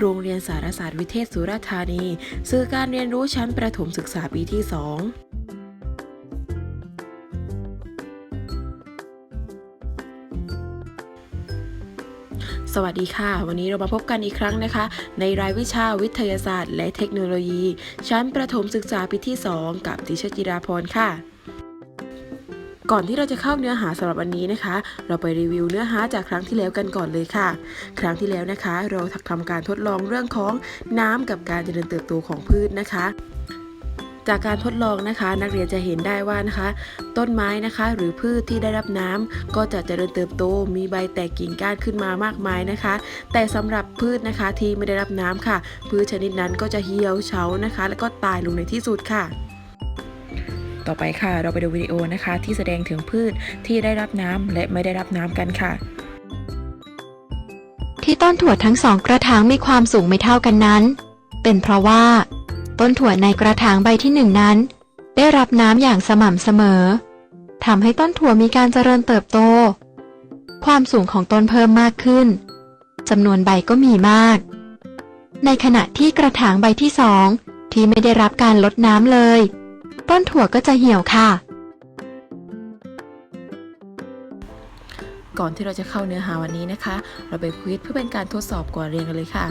โรงเรียนสารศาสตร์วิเทศสุราษฎร์ธานี สื่อการเรียนรู้ชั้นประถมศึกษาปีที่ 2สวัสดีค่ะ วันนี้เรามาพบกันอีกครั้งนะคะ ในรายวิชาวิทยาศาสตร์ และเทคโนโลยี ชั้นประถมศึกษาปีที่ 2 กับดิฉันจิราพรค่ะ ก่อนที่เราจะเข้าเนื้อหาสำหรับวันนี้นะคะ เราไปรีวิวเนื้อหาจากครั้งที่แล้วกันก่อนเลยค่ะ ครั้งที่แล้วนะคะ เราทำการทดลองเรื่องของน้ำกับการเจริญเติบโตของพืชนะคะจากการทดลองนะคะ นักเรียนจะเห็นได้ว่านะคะ ต้นไม้นะคะ หรือพืชที่ได้รับน้ำก็จะเจริญเติบโต มีใบแตกกิ่งก้านขึ้นมามากมายนะคะ แต่สำหรับพืชนะคะที่ไม่ได้รับน้ำค่ะ พืชชนิดนั้นก็จะเหี่ยวเฉานะคะ แล้วก็ตายลงในที่สุดค่ะ ต่อไปค่ะ เราไปดูวิดีโอนะคะ ที่แสดงถึงพืชที่ได้รับน้ำและไม่ได้รับน้ำกันค่ะ ที่ต้นถั่วทั้งสองกระถางมีความสูงไม่เท่ากันนั้น เป็นเพราะว่า ต้นถั่วในกระถางใบที่หนึ่งนั้น ได้รับน้ำอย่างสม่ำเสมอทำให้ต้นถั่วมีการเจริญเติบโต ความสูงของต้นเพิ่มมากขึ้นจำนวนใบก็มีมาก ในขณะที่กระถางใบที่สองที่ไม่ได้รับการลดน้ำเลย ต้นถั่วก็จะเหี่ยวค่ะ ก่อนที่เราจะเข้าเนื้อหาวันนี้นะคะ เราไปควิสเพื่อเป็นการทดสอบก่อนเรียนกันเลยค่ะ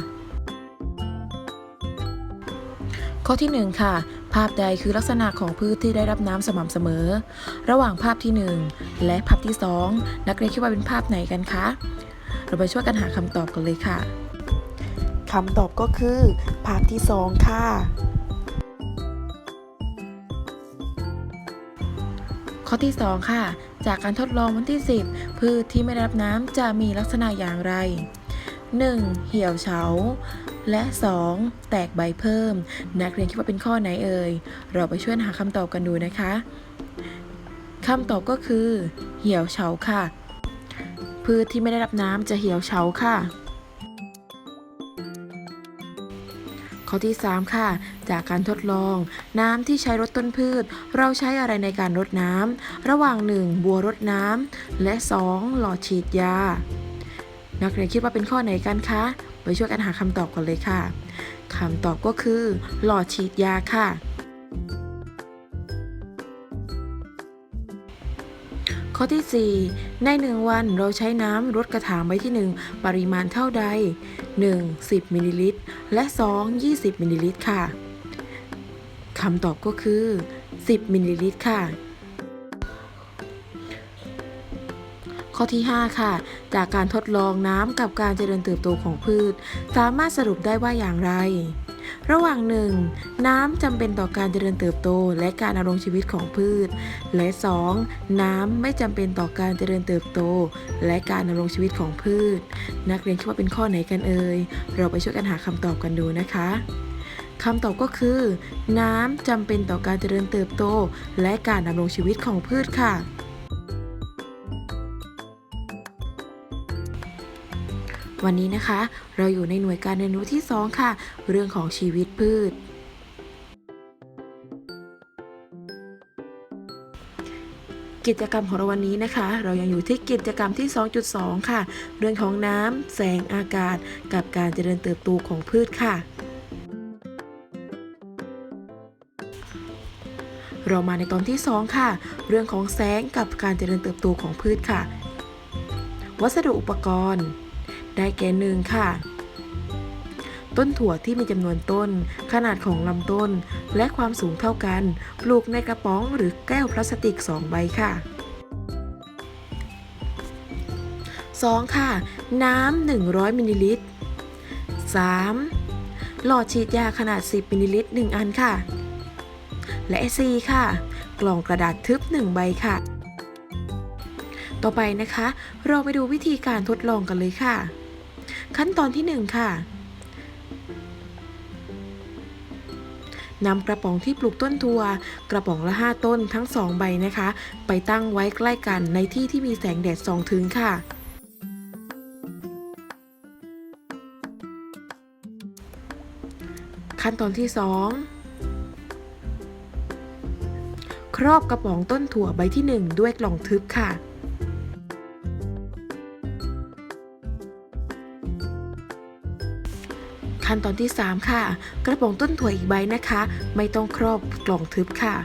ข้อที่ 1 ค่ะ ภาพใดคือลักษณะของพืชที่ได้รับน้ำสม่ำเสมอ ระหว่างภาพที่ 1 และภาพที่ 2 นักเรียนคิดว่าเป็นภาพไหนกันคะ เราไปช่วยกันหาคำตอบกันเลยค่ะคำตอบก็คือ ภาพที่ 2 ค่ะ อที่ 2 ค่ะ จากการทดลองวันที่ 10 พืชที่ไม่ได้รับน้ำจะมีลักษณะอย่างไร 1. เหี่ยวเฉา และ 2. แตกใบเพิ่ม นักเรียนคิดว่าเป็นข้อไหนเอ่ย เราไปช่วยหาคำตอบกันดูนะคะคำตอบก็คือ เหี่ยวเฉาค่ะ พืชที่ไม่ได้รับน้ำจะเหี่ยวเฉาค่ะ ข้อที่ 3 ค่ะ จากการทดลอง น้ำที่ใช้รดต้นพืช เราใช้อะไรในการรดน้ำระหว่าง 1. บัวรดน้ำและ 2. หลอดฉีดยา นักเรียนคิดว่าเป็นข้อไหนกันคะไปช่วยกันหาคำตอบกันเลยค่ะคำตอบก็คือ หลอดฉีดยาค่ะ ข้อที่ 4 ใน 1 วันเราใช้น้ำรดกระถางใบที่ 1 ปริมาณเท่าใด 1. 10มิลลิลิตรและ 2. 20มิลลิลิตรค่ะคำตอบก็คือ 10มิลลิลิตรค่ะ ข้อที่ 5 ค่ะ จากการทดลองน้ำกับการเจริญเติบโตของพืช สามารถสรุปได้ว่าอย่างไร ระหว่าง 1. น้ำจำเป็นต่อการเจริญเติบโต และการดำรงชีวิตของพืช และ 2. น้ำไม่จำเป็นต่อการเจริญเติบโต และการดำรงชีวิตของพืช นักเรียนคิดว่าเป็นข้อไหนกันเอ่ยเราไปช่วยกันหาคำตอบกันดูนะคะคำตอบก็คือ น้ำจำเป็นต่อการเจริญเติบโต และการดำรงชีวิตของพืชค่ะ วันนี้นะคะ เราอยู่ในหน่วยการเรียนรู้ที่ 2 ค่ะ เรื่องของชีวิตพืช กิจกรรมของเราวันนี้นะคะ เรายังอยู่ที่กิจกรรมที่ 2.2 ค่ะ เรื่องของน้ำแสงอากาศ กับการเจริญเติบโตของพืชค่ะเรามาในตอนที่ 2 ค่ะ เรื่องของแสงกับการเจริญเติบโตของพืชค่ะ วัสดุอุปกรณ์ ได้แก่หนึ่งค่ะ ต้นถั่วที่มีจำนวนต้น ขนาดของลำต้น และความสูงเท่ากัน ปลูกในกระป๋องหรือแก้วพลาสติก 2 ใบค่ะ 2. ค่ะ น้ำ100มิลลิลิตร 3. หลอดฉีดยาขนาด 10มิลลิลิตร 1 อันค่ะ และ 4 ค่ะ กล่องกระดาษทึบ 1 ใบค่ะ ต่อไปนะคะ เราไปดูวิธีการทดลองกันเลยค่ะ ขั้นตอนที่ 1 ค่ะนำกระป๋องที่ปลูกต้นถั่วกระป๋องละ 5 ต้นทั้ง 2 ใบนะคะ ไปตั้งไว้ใกล้กันในที่ที่มีแสงแดดส่องถึงค่ะ ขั้นตอนที่ 2 ครอบกระป๋องต้นถั่วใบที่ 1 ด้วยกล่องทึบค่ะ ขั้นตอนที่ 3 ค่ะ กระป๋องต้นถั่วอีกใบนะคะ ไม่ต้องครอบกล่องทึบค่ะ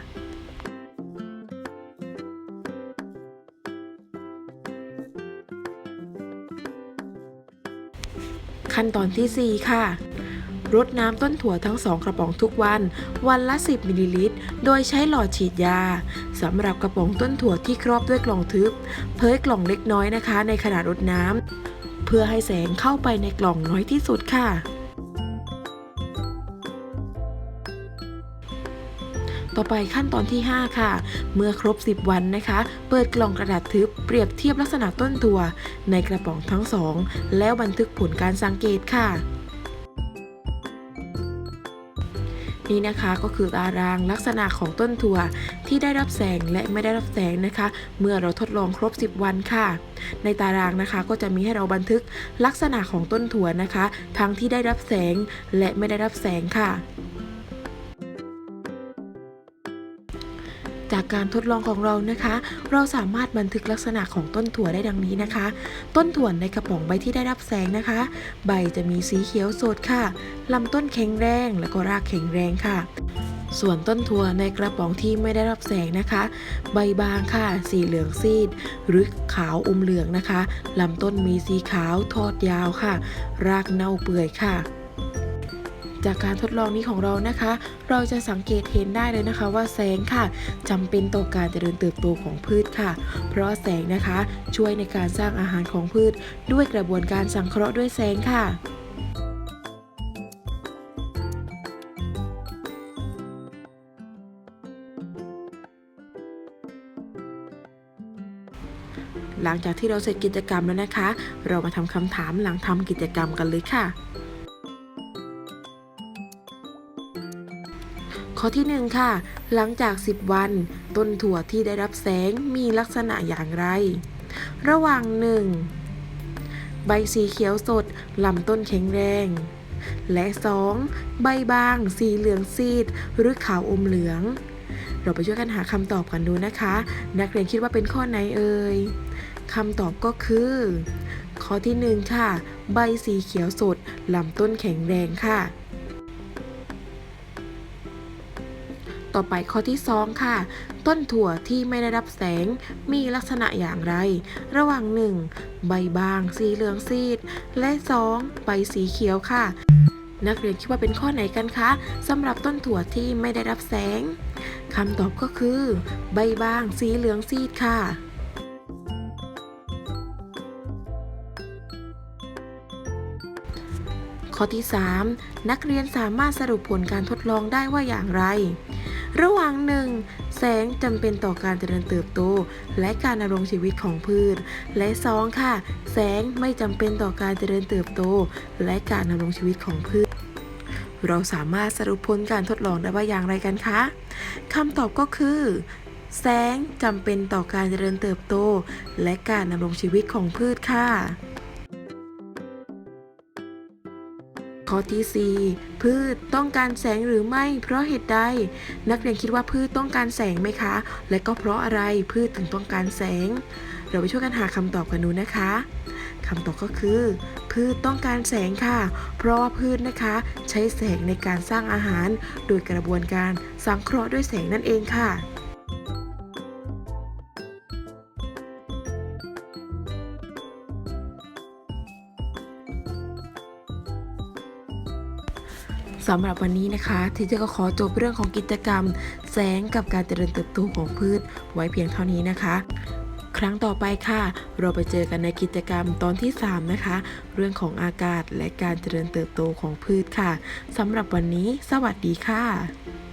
ขั้นตอนทีสี่ 4 ค่ะ รดน้ำต้นถั่วทั้งสองกระป๋องทุกวัน วันละ 10 มิลลิลิตร โดยใช้หลอดฉีดยาสำหรับกระป๋องต้นถั่วที่ครอบด้วยกล่องทึบเผยกล่องเล็กน้อยนะคะ ในขณะรดน้ำเพื่อให้แสงเข้าไปในกล่องน้อยที่สุดค่ะ ต่อไปขั้นตอนที่ 5 ค่ะ เมื่อครบ 10 วันนะคะ เปิดกล่องกระดาษทึบเปรียบเทียบลักษณะต้นถั่วในกระป๋องทั้งสองแล้วบันทึกผลการสังเกตค่ะนี่นะคะก็คือตารางลักษณะของต้นถั่วที่ได้รับแสงและไม่ได้รับแสงนะคะ เมื่อเราทดลองครบ 10 วันค่ะ ในตารางนะคะก็จะมีให้เราบันทึกลักษณะของต้นถั่วนะคะ ทั้งที่ได้รับแสงและไม่ได้รับแสงค่ะ จากการทดลองของเรานะคะ เราสามารถบันทึกลักษณะของต้นถั่วได้ดังนี้นะคะ ต้นถั่วในกระป๋องใบที่ได้รับแสงนะคะ ใบจะมีสีเขียวสดค่ะลำต้นแข็งแรงและก็รากแข็งแรงค่ะส่วนต้นถั่วในกระป๋องที่ไม่ได้รับแสงนะคะ ใบบางค่ะ สีเหลืองซีด หรือขาวอมเหลืองนะคะลำต้นมีสีขาวทอดยาวค่ะ รากเน่าเปื่อยค่ะ จากการทดลองนี้ของเรานะคะ เราจะสังเกตเห็นได้เลยนะคะว่าแสงค่ะจำเป็นต่อการเจริญเติบโตของพืชค่ะ เพราะแสงนะคะช่วยในการสร้างอาหารของพืช ด้วยกระบวนการสังเคราะห์ด้วยแสงค่ะหลังจากที่เราเสร็จกิจกรรมแล้วนะคะ เรามาทำคำถามหลังทำกิจกรรมกันเลยค่ะ ข้อที่ 1 ค่ะ หลังจาก 10 วัน ต้นถั่วที่ได้รับแสงมีลักษณะอย่างไร ระหว่าง 1. ใบสีเขียวสดลำต้นแข็งแรง และ 2. ใบบาง สีเหลืองซีด หรือขาวอมเหลือง เราไปช่วยกันหาคำตอบกันดูนะคะ นักเรียนคิดว่าเป็นข้อไหนเอ่ยคำตอบก็คือ ข้อที่ 1 ค่ะ ใบสีเขียวสดลำต้นแข็งแรงค่ะ ต่อไปข้อที่ 2 ค่ะ ต้นถั่วที่ไม่ได้รับแสงมีลักษณะอย่างไร ระหว่าง 1. ใบบางสีเหลืองซีด และ 2. ใบสีเขียวค่ะ นักเรียนคิดว่าเป็นข้อไหนกันคะสำหรับต้นถั่วที่ไม่ได้รับแสงคำตอบก็คือ ใบบางสีเหลืองซีดค่ะข้อที่ 3 นักเรียนสามารถสรุปผลการทดลองได้ว่าอย่างไร ระหว่าง 1. แสงจำเป็นต่อการเจริญเติบโต และการดำรงชีวิตของพืช และ 2. ค่ะ แสงไม่จำเป็นต่อการเจริญเติบโต และการดำรงชีวิตของพืช เราสามารถสรุปผลการทดลองได้ว่าอย่างไรกันคะคำตอบก็คือ แสงจำเป็นต่อการเจริญเติบโต และการดำรงชีวิตของพืชค่ะ ข้อที่ 4 พืชต้องการแสงหรือไม่ เพราะเหตุใด นักเรียนคิดว่าพืชต้องการแสงไหมคะ และก็เพราะอะไรพืชถึงต้องการแสง เราไปช่วยกันหาคำตอบกันดูนะคะคำตอบก็คือ พืชต้องการแสงค่ะ เพราะว่าพืชนะคะ ใช้แสงในการสร้างอาหาร โดยกระบวนการสังเคราะห์ด้วยแสงนั่นเองค่ะ สำหรับวันนี้นะคะที่เจะก็ขอจบเรื่องของกิจกรรม แสงกับการเจริญเติบโตของพืชไว้เพียงเท่านี้นะคะ ครั้งต่อไปค่ะ เราไปเจอกันในกิจกรรมตอนที่ 3 นะคะ เรื่องของอากาศและการเจริญเติบโตของพืชค่ะสำหรับวันนี้ สวัสดีค่ะ